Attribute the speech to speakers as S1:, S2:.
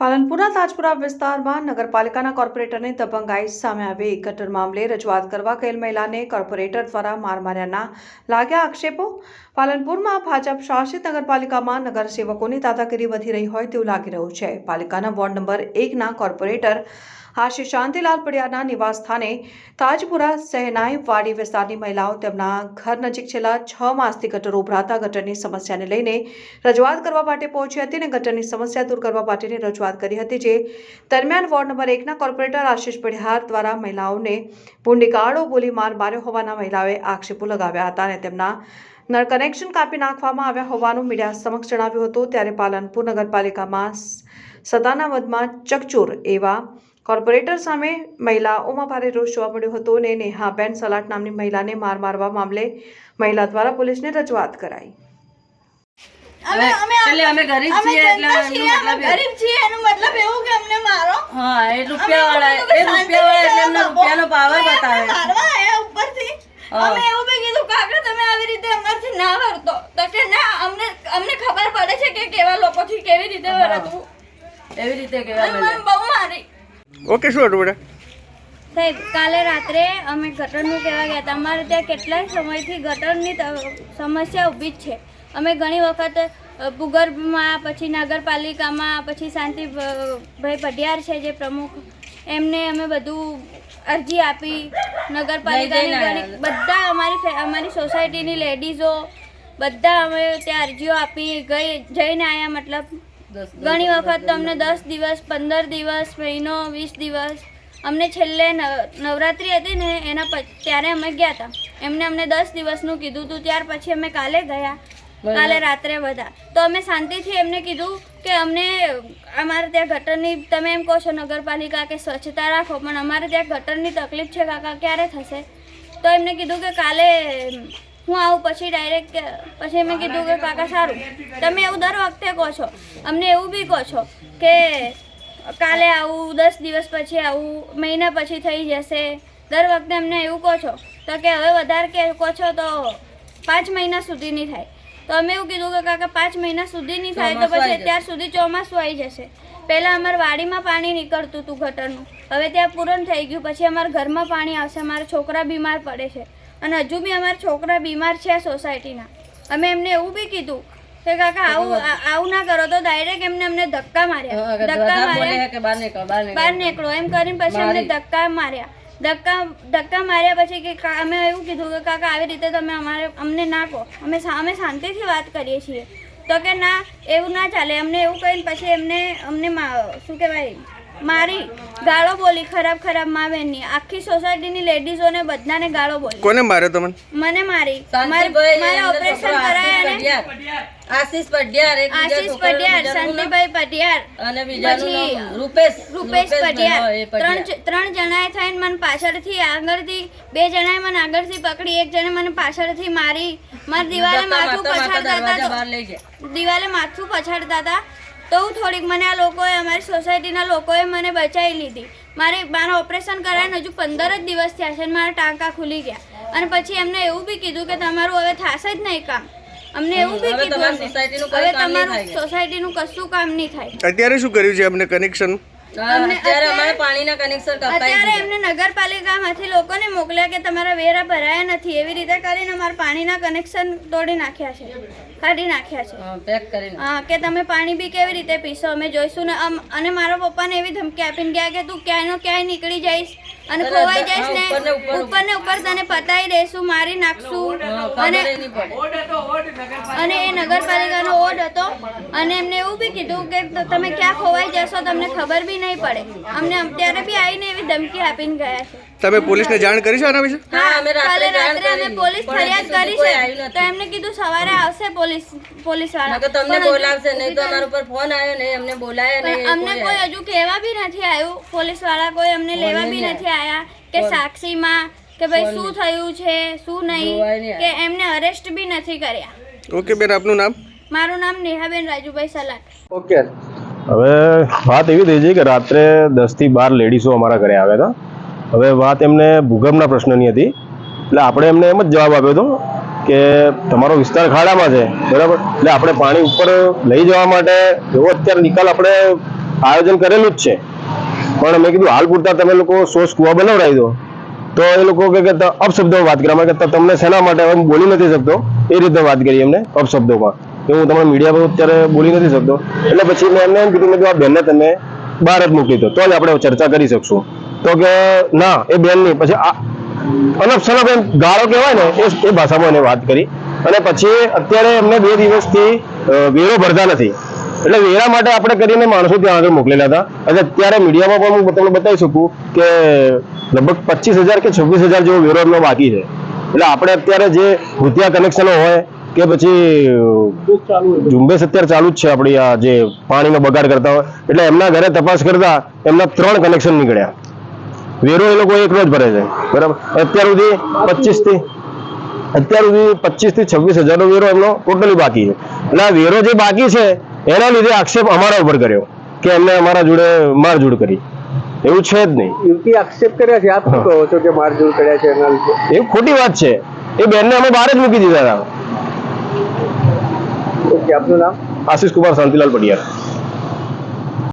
S1: પાલનપુરના તાજપુરા વિસ્તારમાં નગરપાલિકાના કોર્પોરેટરની દબંગાઈ સામે આવી ગટર મામલે રજૂઆત કરવા ગયેલ મહિલાને કોર્પોરેટર દ્વારા માર માર્યાના લાગ્યા આક્ષેપો પાલનપુરમાં ભાજપ શાસિત નગરપાલિકામાં નગરસેવકોની દાદાગીરી વધી રહી હોય તેવું લાગી રહ્યું છે. પાલિકાના વોર્ડ નંબર એકના કોર્પોરેટર આશિષ શાંતિલાલ પડિયાના નિવાસ સ્થાને તાજપુરા સહેનાઈ વાડી વિસ્તારની મહિલાઓ તેમના ઘર નજીક છેલ્લા છ માસથી ગટર ઉભરાતા ગટરની સમસ્યાને લઈને રજૂઆત કરવા માટે પહોંચી હતી અને ગટરની સમસ્યા દૂર કરવા માટેની રજૂઆત કરી હતી, જે દરમિયાન વોર્ડ નંબર એકના કોર્પોરેટર આશિષ પડિહાર દ્વારા મહિલાઓને ભૂંડીકાળો બોલી માર માર્યો હોવાના મહિલાઓએ આક્ષેપો લગાવ્યા હતા અને તેમના નળ કનેક્શન કાપી નાખવામાં આવ્યા હોવાનું મીડિયા સમક્ષ જણાવ્યું હતું. ત્યારે પાલનપુર નગરપાલિકામાં સત્તાના વધમાં ચકચોર એવા કોર્પોરેટર સામે મહિલાઓમાં ભારે રોષ જોવા મળ્યો હતો અને નેહાબેન સલાટ નામની મહિલાને માર મારવા મામલે મહિલા દ્વારા પોલીસને રજૂઆત કરાઈ.
S2: અમે અમે
S3: અમે ગરીબ છીએ એટલે
S2: જનતા
S3: એનો
S2: છીએ અમે
S3: મતલબ
S2: ગરીબ છીએ એનો મતલબ એવું કે અમને મારો.
S3: હા એ રૂપિયા વાળા એ રૂપિયા વાળા એટલે એમનો રૂપિયાનો પાવર બતાવે
S2: મારવા આયા ઉપરથી. અમે એવું બી કીધું કાકા તમે આવી રીતે અમારથી ના વર્તો. તો કે ના અમને અમને ખબર પડે છે કે કેવા લોકોથી કેવી રીતે વર્તવું
S3: એવી રીતે કેવા
S2: મને બહુ મારી.
S4: ઓકે શું હતું બેટા?
S5: સાહેબ કાલે રાત્રે અમે ગટરનું કહેવા ગયા હતા. અમારે ત્યાં કેટલાય સમયથી ગટરની સમસ્યા ઊભી જ છે. અમે ઘણી વખત ભૂગર્ભમાં પછી નગરપાલિકામાં પછી શાંતિ ભ- ભાઈ પઢિયાર છે જે પ્રમુખ એમને અમે બધું અરજી આપી નગરપાલિકાની બધા અમારી અમારી સોસાયટીની લેડીઝો બધા અમે ત્યાં અરજીઓ આપી ગઈ જઈને આવ્યા મતલબ ઘણી વખત તો અમને દસ દિવસ પંદર દિવસ મહિનો વીસ દિવસ અમને છેલ્લે નવ- નવરાત્રિ હતી ને એના પછી ત્યારે અમે ગયા હતા એમને અમને દસ દિવસનું કીધું હતું ત્યાર પછી અમે કાલે ગયા. કાલે રાત્રે બધા. તો અમે શાંતિથી એમને કીધું કે અમને, અમારે ત્યાં ગટરની, તમે એમ કહો છો નગરપાલિકા કે સ્વચ્છતા રાખો, પણ અમારે ત્યાં ગટરની તકલીફ છે કાકા, ક્યારે થશે? તો એમને કીધું કે કાલે હું આવું પછી ડાયરેક્ટ પછી મેં કીધું કે કાકા સારું. તમે એવું દર વખતે કહો છો. અમને એવું બી કહો છો કે કાલે આવું, દસ દિવસ પછી આવું, મહિના પછી થઈ જશે. દર વખતે અમને એવું કહો છો. તો કે હવે વધારે કે, કહો છો તો પાંચ મહિના સુધી નહીં થાય. તો અમે એવું કીધું કે કાકા પાંચ મહિના સુધી નહીં થાય તો પછી અત્યાર સુધી ચોમાસું આવી જશે. પહેલાં અમારા વાડીમાં પાણી નીકળતું હતું ગટરનું. હવે ત્યાં પૂરણ થઈ ગયું. પછી અમારા ઘરમાં પાણી આવશે. અમારા છોકરા બીમાર પડે છે. અને હજુ બી અમારા છોકરા બીમાર છે આ સોસાયટીના. અમે એમને એવું બી કીધું કે કાકા આવું આવું ના કરો તો ડાયરેક્ટ એમને અમને ધક્કા માર્યા. ધક્કા માર્યા.
S3: બહાર નીકળો
S5: એમ કરીને પછી અમને ધક્કા માર્યા. ધક્કા ધક્કા માર્યા પછી કે અમે એવું કીધું કે, કાકા, આવી રીતે તમે અમારે, અમને ના કહો. અમે અમે શાંતિથી વાત કરીએ છીએ. તો કે, ના, એવું ના ચાલે. અમને એવું કહીને પછી એમને, અમને શું કહેવાય મારી ગાળો બોલી ખરાબ ખરાબ માવેની આખી સોસાયટીની લેડીઝોને બધાને ગાળો બોલી.
S4: કોને માર્યો તમને?
S5: મને મારી. મારે ઓપરેશન કરાયા ને?
S3: આશીષ પઢિયાર
S5: આશીષ પટિયાર શાંતિભાઈ પટિયાર
S3: અને બીજાનું
S5: પછી
S3: રૂપેશ
S5: રૂપેશ પટિયાર ત્રણ ત્રણ જણાએ થઈને મને પાછળથી આગળથી બે જણાએ મને આગળથી પકડી એક જણે મને પાછળથી મારી મારી દિવાલે માથું પછાડતા હતા. દિવાલે માથું પછાડતા હતા. તો હું થોડીક મને આ લોકોએ અમારી સોસાયટીના લોકોએ મને બચાવી લીધી. મારે મારું ઓપરેશન કરાવીને હજુ પંદર જ દિવસ થયા છે અને મારા ટાંકા ખુલી ગયા. અને પછી એમને એવું બી કીધું કે તમારું હવે થશે જ નહીં કામ. અમને એવું બી કીધું હવે તમારું સોસાયટીનું કશું કામ નહીં થાય.
S4: અત્યારે શું કર્યું છે અમને કનેક્શન
S3: અત્યારે અમારે પાણીના કનેક્શન કપાઈ
S5: અત્યારે એમને નગરપાલિકામાંથી લોકોને મોકલ્યા કે તમારા વેરા ભરાયા નથી. એવી રીતે કરીને અમારા પાણીના કનેક્શન તોડી નાખ્યા છે. કાઢી નાખ્યા છે.
S3: પેક કરીને.
S5: હા કે તમે પાણી બી કેવી રીતે પીશો? અમે જોઈશું ને અને મારા પપ્પાને એવી ધમકી આપીને ગયા કે તું ક્યાંયનો ક્યાંય નીકળી જઈશ અને ખોવાઈ જઈશ ને.
S3: ઉપર ને ઉપર
S5: તને પતાવી દઈશું મારી નાખશું. અને અને એ નગરપાલિકાનો ઓર્ડ હતો. અને એમને એવું બી કીધું કે તમે ક્યાં ખોવાઈ જશો તમને ખબર બી નહીં પડે. અમને અત્યારે બી આવીને એવી ધમકી આપીને ગયા છે.
S4: તમે પોલીસને જાણ કરી છે આના વિશે?
S3: હા, અમે રાત્રે
S5: રાત્રે અમે પોલીસ ફરિયાદ કરી છે. તો એમને કીધું સવારે આવશે પોલીસ પોલીસ
S3: નકર તમને બોલાવશે નહીં તો અમારા ઉપર ફોન આવ્યો નહીં અમને બોલાયા નહીં
S5: અમને
S3: કોઈ
S5: હજુ કહેવા બી નથી આવ્યું પોલીસવાળા કોઈ અમને લેવા બી નથી આવ્યા કે સાક્ષીમાં કે ભાઈ શું થયું છે શું નહીં
S3: નહીં
S5: કે એમને અરેસ્ટ બી નથી કર્યા.
S4: ઓકે બેન આપનું નામ?
S5: મારું નામ નેહાબેન રાજુભાઈ સલાટ
S4: ઓકે.
S6: હવે વાત એવી થઈ છે કે રાત્રે દસથી બાર લેડીઝો અમારા ઘરે આવ્યા હતા. હવે વાત એમને ભૂગર્ભના પ્રશ્નની હતી. એટલે આપણે એમને એમ જ જવાબ આપ્યો હતો કે તમારો વિસ્તાર ખાડામાં છે, બરાબર? એટલે આપણે પાણી ઉપર લઈ જવા માટે એવો અત્યારે નિકાલ આપણે આયોજન કરેલું જ છે. પણ મેં કીધું, હાલ પૂરતા તમે લોકો સોસ કુવા બનાવડાવી દો. તો એ લોકો કે અપશબ્દો વાત કરવામાં કે તમને શેના માટે? હું બોલી નથી શકતો. એ રીતે વાત કરી એમને અપશબ્દોમાં. કે હું તમને મીડિયા પર અત્યારે બોલી નથી શકતો. એટલે પછી મેં એમને એમ કીધું, મેં આ બેનને તમે બહાર જ મૂકી દો. તો જ આપણે ચર્ચા કરી શકશું. તો કે, ના, એ બેન નહીં. પછી આ અનફ એમ ગાળો કહેવાય ને, એ ભાષામાં એને વાત કરી. અને પછી અત્યારે એમને બે દિવસથી વેરો ભરતા નથી. એટલે વેરા માટે આપણે કરીને માણસો ત્યાં આગળ મોકલેલા હતા. અને અત્યારે મીડિયામાં પણ હું તમને બતાવી શકું કે લગભગ પચીસ હજાર કે છવ્વીસ હજાર જેવો વેરો એમનો બાકી છે. એટલે આપણે અત્યારે જે ભૂતિયા કનેક્શનો હોય કે પછી ઝુંબેશ અત્યારે ચાલુ જ છે આપણી આ જે પાણીનો બગાડ કરતા હોય. એટલે એમના ઘરે તપાસ કરતા એમના ત્રણ કનેક્શન નીકળ્યા. વેરો એ લોકો એકનો જ ભરે છે. બરાબર? અત્યાર સુધી પચીસથી અત્યાર સુધી પચીસથી છવ્વીસ હજારનો વેરો એમનો ટોટલી બાકી છે. એટલે આ વેરો જે બાકી છે એના લીધે આક્ષેપ અમારા ઉપર કર્યો કે એમને અમારા જોડે મારઝૂડ કરી. એવું છે જ નહીં.
S7: યુવતી આક્ષેપ કર્યા છે આપ શું કહો છો કે મારઝૂડ કર્યા છે એના લીધે?
S6: એ ખોટી વાત છે. એ બેનને અમે બહાર જ મૂકી દીધા હતા.
S7: ઓકે આપનું નામ?
S6: આશીષ કુમાર શાંતિલાલ પડિયાર